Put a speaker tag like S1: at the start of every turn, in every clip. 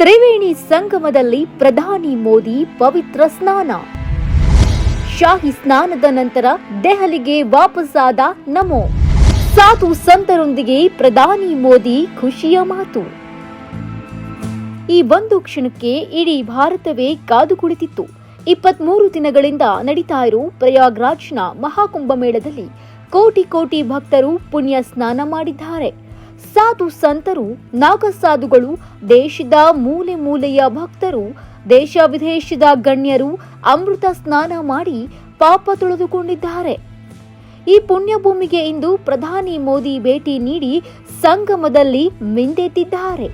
S1: ತ್ರಿವೇಣಿ ಸಂಗಮದಲ್ಲಿ ಪ್ರಧಾನಿ ಮೋದಿ ಪವಿತ್ರ ಸ್ನಾನ. ಶಾಹಿ ಸ್ನಾನದ ನಂತರ ದೆಹಲಿಗೆ ವಾಪಸ್ಸಾದ ನಮೋ. ಸಾಧು ಸಂತರೊಂದಿಗೆ ಪ್ರಧಾನಿ ಮೋದಿ ಖುಷಿಯ ಮಾತು. ಈ ಒಂದು ಕ್ಷಣಕ್ಕೆ ಇಡೀ ಭಾರತವೇ ಕಾದು ಕುಳಿತಿತ್ತು. ಇಪ್ಪತ್ಮೂರು ದಿನಗಳಿಂದ ನಡೀತಾ ಇರೋ ಪ್ರಯಾಗ್ರಾಜ್ನ ಮಹಾಕುಂಭಮೇಳದಲ್ಲಿ ಕೋಟಿ ಕೋಟಿ ಭಕ್ತರು ಪುಣ್ಯ ಸ್ನಾನ ಮಾಡಿದ್ದಾರೆ. ಸಾಧು ಸಂತರು, ನಾಗಸಾಧುಗಳು, ದೇಶದ ಮೂಲೆ ಮೂಲೆಯ ಭಕ್ತರು, ದೇಶ ವಿದೇಶದ ಗಣ್ಯರು ಅಮೃತ ಸ್ನಾನ ಮಾಡಿ ಪಾಪ ತೊಳೆದುಕೊಂಡಿದ್ದಾರೆ. ಈ ಪುಣ್ಯಭೂಮಿಗೆ ಇಂದು ಪ್ರಧಾನಿ ಮೋದಿ ಭೇಟಿ ನೀಡಿ ಸಂಗಮದಲ್ಲಿ ಮಿಂದೆತ್ತಿದ್ದಾರೆ.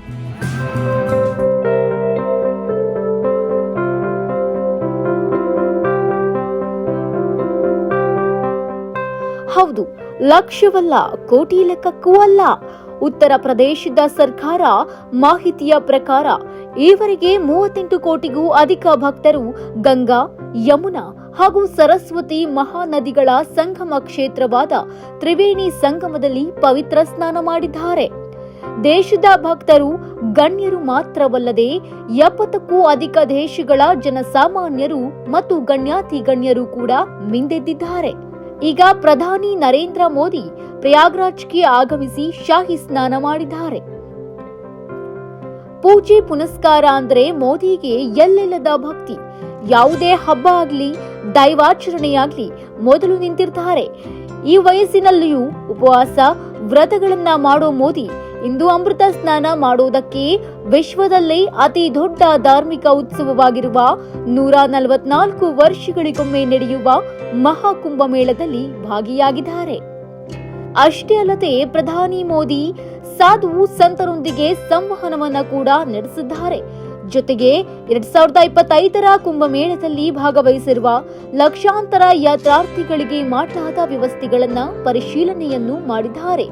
S1: ಹೌದು, ಲಕ್ಷವಲ್ಲ, ಕೋಟಿ ಲೆಕ್ಕಕ್ಕೂ ಅಲ್ಲ. ಉತ್ತರ ಪ್ರದೇಶದ ಸರ್ಕಾರ ಮಾಹಿತಿಯ ಪ್ರಕಾರ ಈವರೆಗೆ ಮೂವತ್ತೆಂಟು ಕೋಟಿಗೂ ಅಧಿಕ ಭಕ್ತರು ಗಂಗಾ, ಯಮುನಾ ಹಾಗೂ ಸರಸ್ವತಿ ಮಹಾನದಿಗಳ ಸಂಗಮ ಕ್ಷೇತ್ರವಾದ ತ್ರಿವೇಣಿ ಸಂಗಮದಲ್ಲಿ ಪವಿತ್ರ ಸ್ನಾನ ಮಾಡಿದ್ದಾರೆ. ದೇಶದ ಭಕ್ತರು ಗಣ್ಯರು ಮಾತ್ರವಲ್ಲದೆ ಎಪ್ಪತ್ತಕ್ಕೂ ಅಧಿಕ ದೇಶಗಳ ಜನಸಾಮಾನ್ಯರು ಮತ್ತು ಗಣ್ಯಾತಿ ಗಣ್ಯರು ಕೂಡ ಮಿಂದೆದ್ದಿದ್ದಾರೆ. ಈಗ ಪ್ರಧಾನಿ ನರೇಂದ್ರ ಮೋದಿ ಪ್ರಯಾಗ್ರಾಜ್ಗೆ ಆಗಮಿಸಿ ಶಾಹಿ ಸ್ನಾನ ಮಾಡಿದ್ದಾರೆ. ಪೂಜೆ ಪುನಸ್ಕಾರ ಅಂದ್ರೆ ಮೋದಿಗೆ ಎಲ್ಲೆಲ್ಲದ ಭಕ್ತಿ. ಯಾವುದೇ ಹಬ್ಬ ಆಗಲಿ, ದೈವಾಚರಣೆಯಾಗಲಿ ಮೊದಲು ನಿಂತಿರ್ತಾರೆ. ಈ ವಯಸ್ಸಿನಲ್ಲಿಯೂ ಉಪವಾಸ, ವ್ರತಗಳನ್ನ ಮಾಡೋ ಮೋದಿ ಇಂದು ಅಮೃತ ಸ್ನಾನ ಮಾಡುವುದಕ್ಕೆ ವಿಶ್ವದಲ್ಲೇ ಅತಿ ದೊಡ್ಡ ಧಾರ್ಮಿಕ ಉತ್ಸವವಾಗಿರುವ ನೂರ ನಲವತ್ನಾಲ್ಕು ವರ್ಷಗಳಿಗೊಮ್ಮೆ ನಡೆಯುವ ಮಹಾಕುಂಭ ಮೇಳದಲ್ಲಿ ಭಾಗಿಯಾಗಿದ್ದಾರೆ. ಅಷ್ಟೇ ಅಲ್ಲದೆ ಪ್ರಧಾನಿ ಮೋದಿ ಸಾಧು ಸಂತರೊಂದಿಗೆ ಸಂವಹನವನ್ನ ಕೂಡ ನಡೆಸಿದ್ದಾರೆ. ಜೊತೆಗೆ ಎರಡ್ ಸಾವಿರದ ಇಪ್ಪತ್ತೈದರ ಕುಂಭಮೇಳದಲ್ಲಿ ಭಾಗವಹಿಸಿರುವ ಲಕ್ಷಾಂತರ ಯಾತ್ರಾರ್ಥಿಗಳಿಗೆ ಮಾಡಲಾದ ವ್ಯವಸ್ಥೆಗಳನ್ನ ಪರಿಶೀಲನೆಯನ್ನು ಮಾಡಿದ್ದಾರೆ.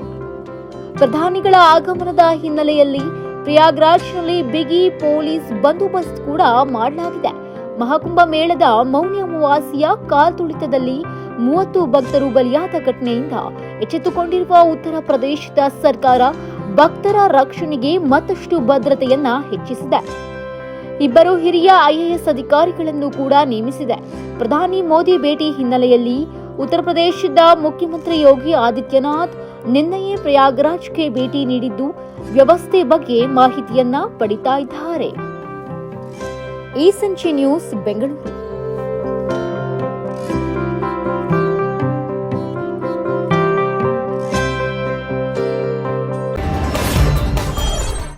S1: ಪ್ರಧಾನಿಗಳ ಆಗಮನದ ಹಿನ್ನೆಲೆಯಲ್ಲಿ ಪ್ರಯಾಗ್ರಾಜ್ನಲ್ಲಿ ಬಿಗಿ ಪೊಲೀಸ್ ಬಂದೋಬಸ್ತ್ ಕೂಡ ಮಾಡಲಾಗಿದೆ. ಮಹಾಕುಂಭ ಮೇಳದ ಮೌನ್ಯ ಅಮಾವಾಸ್ಯೆಯ ಕಾಲ್ತುಳಿತದಲ್ಲಿ ಮೂವತ್ತು ಭಕ್ತರು ಬಲಿಯಾದ ಘಟನೆಯಿಂದ ಎಚ್ಚೆತ್ತುಕೊಂಡಿರುವ ಉತ್ತರ ಪ್ರದೇಶದ ಸರ್ಕಾರ ಭಕ್ತರ ರಕ್ಷಣೆಗೆ ಮತ್ತಷ್ಟು ಭದ್ರತೆಯನ್ನ ಹೆಚ್ಚಿಸಿದೆ. ಇಬ್ಬರು ಹಿರಿಯ ಐಎಎಸ್ ಅಧಿಕಾರಿಗಳನ್ನು ಕೂಡ ನೇಮಿಸಿದೆ. ಪ್ರಧಾನಿ ಮೋದಿ ಭೇಟಿ ಹಿನ್ನೆಲೆಯಲ್ಲಿ ಉತ್ತರ ಪ್ರದೇಶದ ಮುಖ್ಯಮಂತ್ರಿ ಯೋಗಿ ಆದಿತ್ಯನಾಥ್ ನಿನ್ನೆಯೇ ಪ್ರಯಾಗ್ರಾಜ್ಗೆ ಭೇಟಿ ನೀಡಿದ್ದು ವ್ಯವಸ್ಥೆ ಬಗ್ಗೆ ಮಾಹಿತಿಯನ್ನ ಪಡಿತಾ ಇದ್ದಾರೆ. ಈ ಸಂಚೆ ನ್ಯೂಸ್ ಬೆಂಗಳೂರು